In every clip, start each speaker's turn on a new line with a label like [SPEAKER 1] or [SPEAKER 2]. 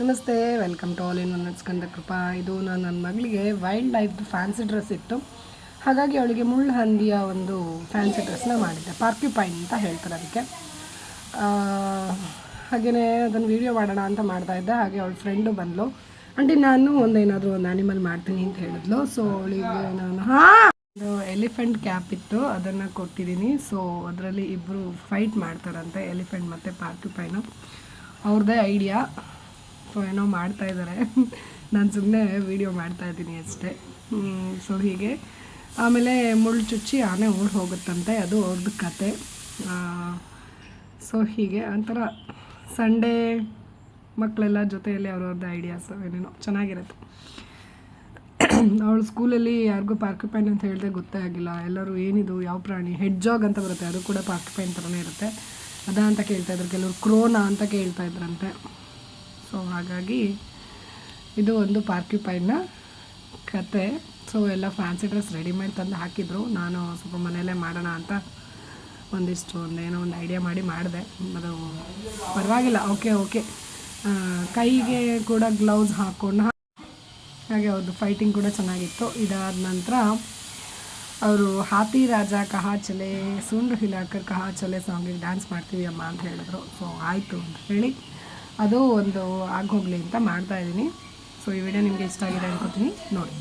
[SPEAKER 1] ನಮಸ್ತೆ welcome to all in one Skanda Krupa ಇದು ನಾನು ನನ್ನ ಮಗಳಿಗೆ ವೈಲ್ಡ್ ಲೈಫ್ದು ಫ್ಯಾನ್ಸಿ ಡ್ರೆಸ್ ಇತ್ತು. ಹಾಗಾಗಿ ಅವಳಿಗೆ ಮುಳ್ಳು ಹಂದಿಯ ಒಂದು ಫ್ಯಾನ್ಸಿ ಡ್ರೆಸ್ನ ಮಾಡಿದ್ದೆ. ಪಾರ್ಕ್ಯುಪೈನ್ ಅಂತ ಹೇಳ್ತಾರೆ ಅದಕ್ಕೆ. ಹಾಗೆಯೇ ಅದನ್ನು ವೀಡಿಯೋ ಮಾಡೋಣ ಅಂತ ಮಾಡ್ತಾ ಇದ್ದೆ. ಹಾಗೆ ಅವಳ ಫ್ರೆಂಡು ಬಂದಳು ಆಂಟಿ, ನಾನು ಒಂದೇನಾದರೂ ಒಂದು ಆ್ಯನಿಮಲ್ ಮಾಡ್ತೀನಿ ಅಂತ ಹೇಳಿದ್ಲು. ಸೊ ಅವಳಿಗೆ ನಾನು, ಹಾಂ! ಒಂದು ಎಲಿಫೆಂಟ್ ಕ್ಯಾಪ್ ಇತ್ತು. ಅದನ್ನು ಕೊಟ್ಟಿದ್ದೀನಿ. ಸೊ ಅದರಲ್ಲಿ ಇಬ್ಬರು ಫೈಟ್ ಮಾಡ್ತಾರಂತೆ ಎಲಿಫೆಂಟ್ ಮತ್ತು ಪಾರ್ಕ್ಯುಪೈನು ಅವ್ರದ್ದೇ ಐಡಿಯಾ ಏನೋ ಮಾಡ್ತಾ ಇದ್ದಾರೆ. ನಾನು ಸುಮ್ಮನೆ ವೀಡಿಯೋ ಮಾಡ್ತಾ ಇದ್ದೀನಿ ಅಷ್ಟೇ. ಸೊ ಹೀಗೆ. ಆಮೇಲೆ ಮುಳ್ಳು ಚುಚ್ಚಿ ಆನೆ ಓಡ್ ಹೋಗುತ್ತಂತೆ, ಅದು ಅವ್ರದ್ದು ಕತೆ. ಸೊ ಹೀಗೆ. ಒಂಥರ ಸಂಡೇ ಮಕ್ಕಳೆಲ್ಲ ಜೊತೆಯಲ್ಲಿ ಅವ್ರವ್ರದ್ದು ಐಡಿಯಾಸ್ ಏನೇನೋ. ಚೆನ್ನಾಗಿರುತ್ತೆ. ಅವಳು ಸ್ಕೂಲಲ್ಲಿ ಯಾರಿಗೂ ಪಾರ್ಕಿಪೈನ್ ಅಂತ ಹೇಳಿದೆ ಗೊತ್ತೇ ಆಗಿಲ್ಲ. ಎಲ್ಲರೂ ಏನಿದು, ಯಾವ ಪ್ರಾಣಿ? ಹೆಡ್ ಜಾಗ್ ಅಂತ ಬರುತ್ತೆ. ಅದು ಕೂಡ ಪಾರ್ಕ್ಯುಪೈನ್ ಥರನೇ ಇರುತ್ತೆ. ಅದಾ ಅಂತ ಕೇಳ್ತಾಯಿದ್ರು ಕೆಲವರು ಕ್ರೋನಾ ಅಂತ ಕೇಳ್ತಾ ಇದ್ರಂತೆ. ಸೊ ಹಾಗಾಗಿ ಇದು ಒಂದು ಪಾರ್ಕ್ಯುಪೈನ್ನ ಕತೆ. ಸೊ ಎಲ್ಲ ಫ್ಯಾನ್ಸಿ ಡ್ರೆಸ್ ರೆಡಿಮೇಡ್ ತಂದು ಹಾಕಿದ್ರು. ನಾನು ಸ್ವಲ್ಪ ಮನೆಯಲ್ಲೇ ಮಾಡೋಣ ಅಂತ ಒಂದಿಷ್ಟು ಒಂದೇನೋ ಒಂದು ಐಡಿಯಾ ಮಾಡಿ ಮಾಡಿದೆ. ಅದು ಪರವಾಗಿಲ್ಲ. ಓಕೆ ಓಕೆ ಕೈಗೆ ಕೂಡ ಗ್ಲೌಸ್ ಹಾಕ್ಕೊಂಡು ಹಾಗೆ ಅವ್ರದ್ದು ಫೈಟಿಂಗ್ ಕೂಡ ಚೆನ್ನಾಗಿತ್ತು. ಇದಾದ ನಂತರ ಅವರು ಹಾತಿ ರಾಜ ಕಹಾ ಚಲೆ, ಸುಂಡ್ರು ಹಿಲಾಕರ್ ಕಹಾ ಚಲೆ ಸಾಂಗಿಗೆ ಡ್ಯಾನ್ಸ್ ಮಾಡ್ತೀವಿ ಅಮ್ಮ ಅಂತ ಹೇಳಿದ್ರು. ಸೊ ಆಯಿತು ಅಂತ ಹೇಳಿ ಅದು ಒಂದು ಆಗೋಗ್ಲಿ ಅಂತ ಮಾಡ್ತಾ ಇದ್ದೀನಿ ಸೊ ಈ ವಿಡಿಯೋ ನಿಮಗೆ ಇಷ್ಟ ಆಗಿದೆ ಅನ್ಕೋತೀನಿ ನೋಡಿ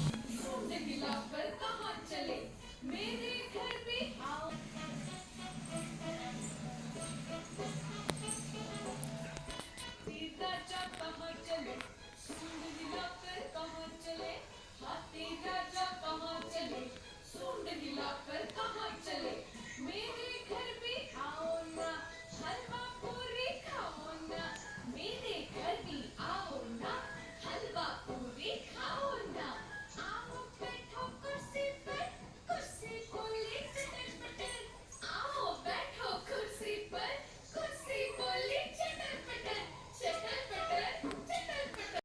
[SPEAKER 2] हाथी राजा कहाँ चले सूंड हिलाकर कहाँ चले मेरे